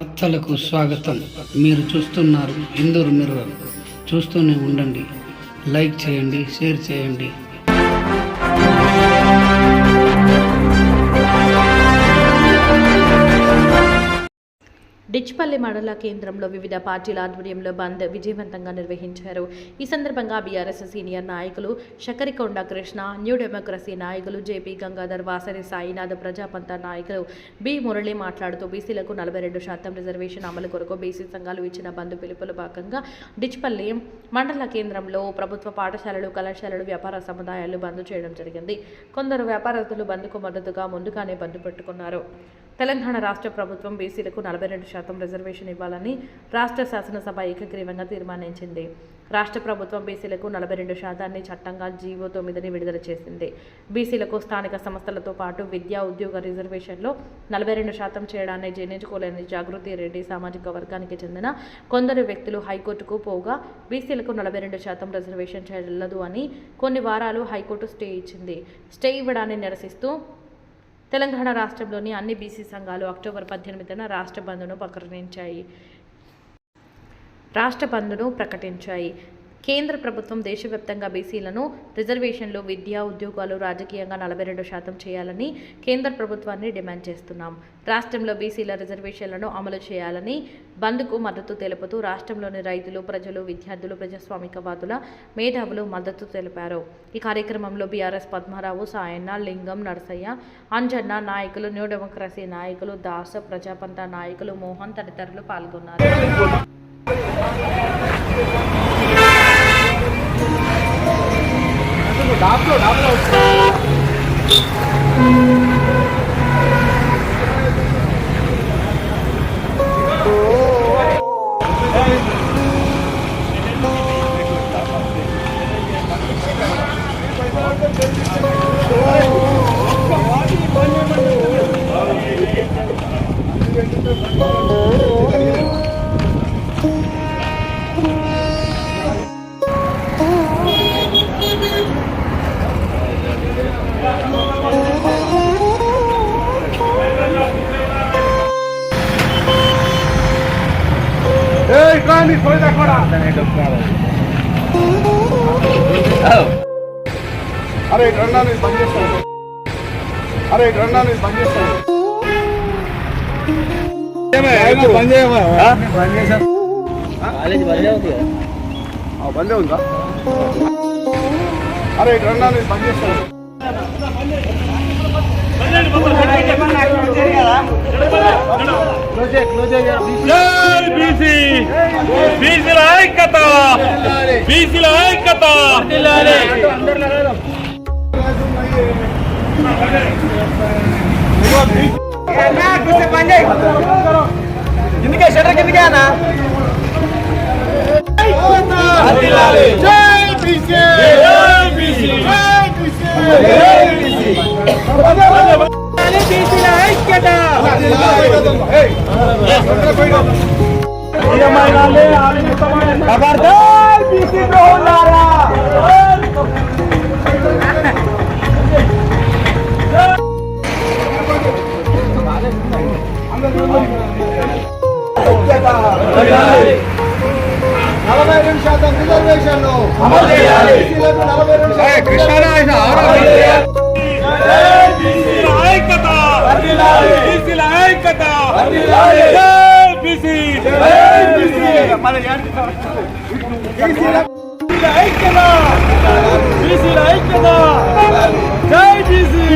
వార్తలకు స్వాగతం. మీరు చూస్తున్నారు ఇందూరు మిర్రర్. చూస్తూనే ఉండండి. లైక్ చేయండి షేర్ చేయండి. డిచ్పల్లి మండల కేంద్రంలో వివిధ పార్టీల ఆధ్వర్యంలో బంద్ విజయవంతంగా నిర్వహించారు. ఈ సందర్భంగా బీఆర్ఎస్ సీనియర్ నాయకులు శకరికొండ కృష్ణ న్యూ డెమోక్రసీ నాయకులు జేపీ గంగాధర్ వాసరి సాయినాథ్ ప్రజాపంత నాయకులు బి మురళి మాట్లాడుతూ బీసీలకు నలభై రెండు శాతం రిజర్వేషన్ అమలు కొరకు బీసీ సంఘాలు ఇచ్చిన బంద్ పిలుపులో భాగంగా డిచ్పల్లి మండల కేంద్రంలో ప్రభుత్వ పాఠశాలలు కళాశాలలు వ్యాపార సముదాయాలు బంద్ చేయడం జరిగింది. కొందరు వ్యాపారస్తులు బంద్కు మద్దతుగా ముందుగానే బంద్ పెట్టుకున్నారు. తెలంగాణ రాష్ట్ర ప్రభుత్వం బీసీలకు నలభై రెండు శాతం రిజర్వేషన్ ఇవ్వాలని రాష్ట్ర శాసనసభ ఏకగ్రీవంగా తీర్మానించింది. రాష్ట్ర ప్రభుత్వం బీసీలకు నలభై రెండు శాతాన్ని చట్టంగా జీవో తొమ్మిదిని విడుదల చేసింది. బీసీలకు స్థానిక సంస్థలతో పాటు విద్యా ఉద్యోగ రిజర్వేషన్లో నలభై రెండు శాతం చేయడాన్ని జీర్ణించుకోలేని జాగృతి రెడ్డి సామాజిక వర్గానికి చెందిన కొందరు వ్యక్తులు హైకోర్టుకు పోగా బీసీలకు నలభై రెండు శాతం రిజర్వేషన్ చెల్లదు అని కొన్ని వారాలు హైకోర్టు స్టే ఇచ్చింది. స్టే ఇవ్వడాన్ని నిరసిస్తూ తెలంగాణ రాష్ట్రంలోని అన్ని బీసీ సంఘాలు అక్టోబర్ పద్దెనిమిదిన రాష్ట్ర బంద్ను ప్రకటించాయి. రాష్ట్ర బంద్ను ప్రకటించాయి. కేంద్ర ప్రభుత్వం దేశవ్యాప్తంగా బీసీలను రిజర్వేషన్లు విద్యా ఉద్యోగాలు రాజకీయంగా నలభై రెండు శాతం చేయాలని కేంద్ర ప్రభుత్వాన్ని డిమాండ్ చేస్తున్నాం. రాష్ట్రంలో బీసీల రిజర్వేషన్లను అమలు చేయాలని బంద్కు మద్దతు తెలుపుతూ రాష్ట్రంలోని రైతులు ప్రజలు విద్యార్థులు ప్రజాస్వామికవాదుల మేధావులు మద్దతు తెలిపారు. ఈ కార్యక్రమంలో బీఆర్ఎస్ పద్మారావు సాయన్న లింగం నరసయ్య అంజన్న నాయకులు న్యూ డెమోక్రసీ నాయకులు దాస ప్రజాపంత నాయకులు మోహన్ తదితరులు పాల్గొన్నారు. డాబ్లో డాబ్లో. అరే గ్రంథాన్ని బంద్ చేస్తాను. అరే గ్రంథాన్ని బంద్ చేస్తాను. బంద్ ఉందా అరే గ్రంథాన్ని బంద్ చేస్తాను. బీసీ బీసీల ఐక్యత బీసీల ఐక్యత కిందికే షటర్ కిందికే అన్న జై బీసీ జై బీసీ జై బీసీ బీసీల ఐక్యత ఖబర్దార్ బీసీ ద్రోహులారా నలభై రెండు శాతం రిజర్వేషన్లు బీసీలకు ఐక్యత బీసీల ఐక్యత! జై బీసీ ఐక్యత బీసీల ఐక్యత జై బీసీ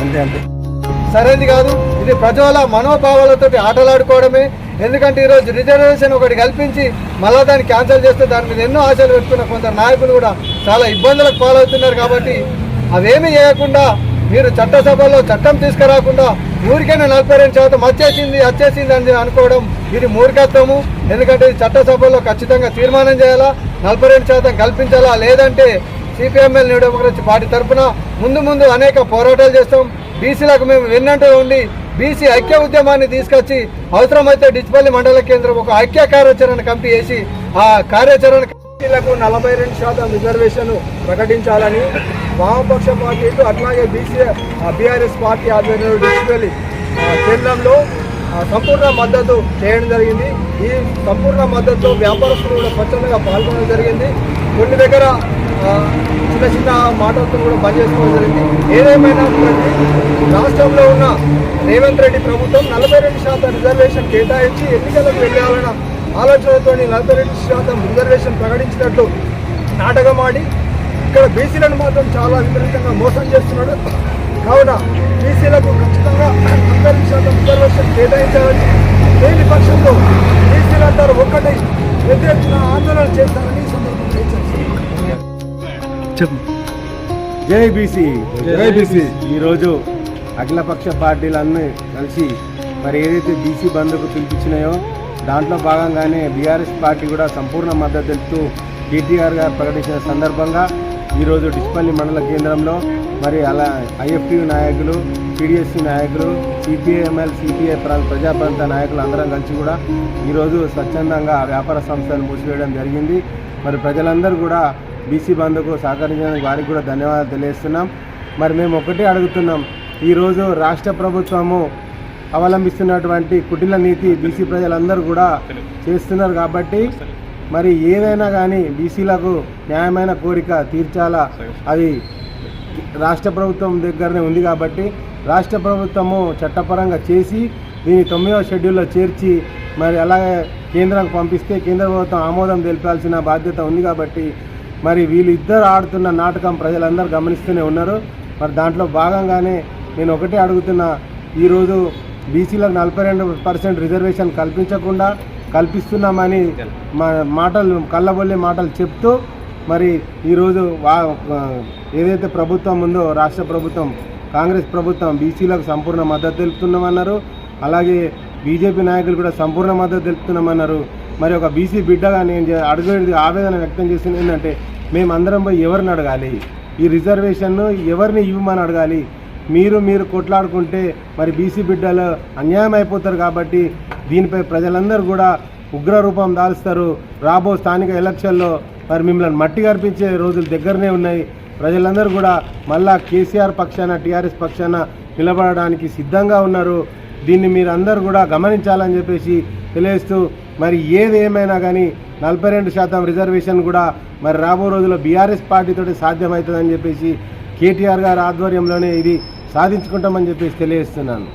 అంతే అంతే. సరైనది కాదు. ఇది ప్రజల మనోభావాలతో ఆటలాడుకోవడమే. ఎందుకంటే ఈరోజు రిజర్వేషన్ ఒకటి కల్పించి మళ్ళా దాన్ని క్యాన్సిల్ చేస్తే దాని మీద ఎన్నో ఆశలు పెట్టుకున్న కొందరు నాయకులు కూడా చాలా ఇబ్బందులకు పాలవుతున్నారు కాబట్టి అవేమీ చేయకుండా మీరు చట్టసభలో చట్టం తీసుకురాకుండా ఊరికైనా నలభై రెండు శాతం వచ్చేసింది వచ్చేసింది అని అనుకోవడం ఇది మూర్ఖత్వము. ఎందుకంటే ఇది చట్టసభలో ఖచ్చితంగా తీర్మానం చేయాలా? నలభై రెండు శాతం కల్పించాలా? లేదంటే సిపిఎంఎల్ న్యూ డెమోక్రసీ పార్టీ తరఫున ముందు ముందు అనేక పోరాటాలు చేస్తాం. బీసీలకు మేము వెన్నంటూ ఉండి బీసీ ఐక్య ఉద్యమాన్ని తీసుకొచ్చి అవసరమైతే డిచ్పల్లి మండల కేంద్రం ఒక ఐక్య కార్యాచరణ కమిటీ వేసి ఆ కార్యాచరణ బీసీలకు నలభై రెండు శాతం రిజర్వేషన్ ప్రకటించాలని వామపక్ష పార్టీలు అట్లాగే బీసీ బీఆర్ఎస్ పార్టీ ఆధ్వర్యంలో డిస్పెల్లి కేంద్రంలో సంపూర్ణ మద్దతు చేయడం జరిగింది. ఈ సంపూర్ణ మద్దతుతో వ్యాపారస్తులు కూడా స్వచ్ఛందంగా పాల్గొనడం జరిగింది. కొన్ని దగ్గర చిన్న చిన్న మాటలతో కూడా బంద్ చేసుకోవడం జరిగింది. ఏదేమైనా రాష్ట్రంలో ఉన్న రేవంత్ రెడ్డి ప్రభుత్వం నలభై రెండు శాతం రిజర్వేషన్ కేటాయించి ఎన్నికలకు వెళ్ళాలన్న ఆలోచనతో నలభై రెండు శాతం రిజర్వేషన్ ప్రకటించినట్లు నాటకం ఆడి ఇక్కడ బీసీలను మాత్రం చాలా విపరీతంగా మోసం చేస్తున్నాడు. కావున బీసీలకు ఖచ్చితంగా నలభై శాతం రిజర్వేషన్ కేటాయించాలని లేని పక్షంలో బీసీలందరూ ఒక్కటి పెద్ద ఆందోళన చేస్తారని సందర్భంగా జై బీసీ జై బీసీ ఈరోజు అఖిలపక్ష పార్టీలన్నీ కలిసి మరి ఏదైతే బీసీ బంద్కు పిలిపించినాయో దాంట్లో భాగంగానే బీఆర్ఎస్ పార్టీ కూడా సంపూర్ణ మద్దతు తెలుపుతూ కేటీఆర్ గారు ప్రకటించిన సందర్భంగా ఈరోజు డిస్పల్లి మండల కేంద్రంలో మరి అలా ఐఎఫ్టీ నాయకులు టీడీఎస్సీ నాయకులు సిపిఐఎంఎల్ సిపిఐ ప్రజాప్రాంత నాయకులు అందరం కలిసి కూడా ఈరోజు స్వచ్ఛందంగా వ్యాపార సంస్థలను మూసివేయడం జరిగింది. మరి ప్రజలందరూ కూడా బీసీ బంధుకు సహకరించడానికి వారికి కూడా ధన్యవాదాలు తెలియజేస్తున్నాం. మరి మేము ఒకటే అడుగుతున్నాం. ఈరోజు రాష్ట్ర ప్రభుత్వము అవలంబిస్తున్నటువంటి కుటిల నీతి బీసీ ప్రజలందరూ కూడా చేస్తున్నారు కాబట్టి మరి ఏదైనా కానీ బీసీలకు న్యాయమైన కోరిక తీర్చాలా? అది రాష్ట్ర ప్రభుత్వం దగ్గరనే ఉంది కాబట్టి రాష్ట్ర ప్రభుత్వము చట్టపరంగా చేసి దీన్ని తొమ్మిదవ షెడ్యూల్లో చేర్చి మరి అలాగే కేంద్రానికి పంపిస్తే కేంద్ర ప్రభుత్వం ఆమోదం తెలిపాల్సిన బాధ్యత ఉంది కాబట్టి మరి వీళ్ళు ఇద్దరు ఆడుతున్న నాటకం ప్రజలందరూ గమనిస్తూనే ఉన్నారు. మరి దాంట్లో భాగంగానే నేను ఒకటే అడుగుతున్నా ఈరోజు బీసీలకు నలభై రెండు పర్సెంట్ రిజర్వేషన్ కల్పించకుండా కల్పిస్తున్నామని మా మాటలు కళ్ళబొల్లే మాటలు చెప్తూ మరి ఈరోజు వా ఏదైతే ప్రభుత్వం ఉందో రాష్ట్ర ప్రభుత్వం కాంగ్రెస్ ప్రభుత్వం బీసీలకు సంపూర్ణ మద్దతు తెలుపుతున్నామన్నారు. అలాగే బీజేపీ నాయకులు కూడా సంపూర్ణ మద్దతు తెలుపుతున్నామన్నారు. మరి ఒక బీసీ బిడ్డగా నేను అడుగు ఆవేదన వ్యక్తం చేసింది ఏంటంటే మేమందరం పోయి ఎవరిని అడగాలి? ఈ రిజర్వేషన్ను ఎవరిని ఇవ్వమని అడగాలి? మీరు మీరు కొట్లాడుకుంటే మరి బీసీ బిడ్డలు అన్యాయం అయిపోతారు కాబట్టి దీనిపై ప్రజలందరూ కూడా ఉగ్ర రూపం దాల్స్తారు. రాబో స్థానిక ఎలక్షన్లో మరి మిమ్మల్ని మట్టి కనిపించే రోజులు దగ్గరనే ఉన్నాయి. ప్రజలందరూ కూడా మళ్ళా కేసీఆర్ పక్షాన టీఆర్ఎస్ పక్షాన నిలబడడానికి సిద్ధంగా ఉన్నారు. దీన్ని మీరు అందరూ కూడా గమనించాలని చెప్పేసి తెలియజేస్తూ మరి ఏది ఏమైనా కానీ నలభై రెండు శాతం రిజర్వేషన్ కూడా మరి రాబో రోజుల్లో బీఆర్ఎస్ పార్టీతోటి సాధ్యమవుతుందని చెప్పేసి కేటీఆర్ గారి ఆధ్వర్యంలోనే ఇది సాధించుకుంటామని చెప్పేసి తెలియజేస్తున్నాను.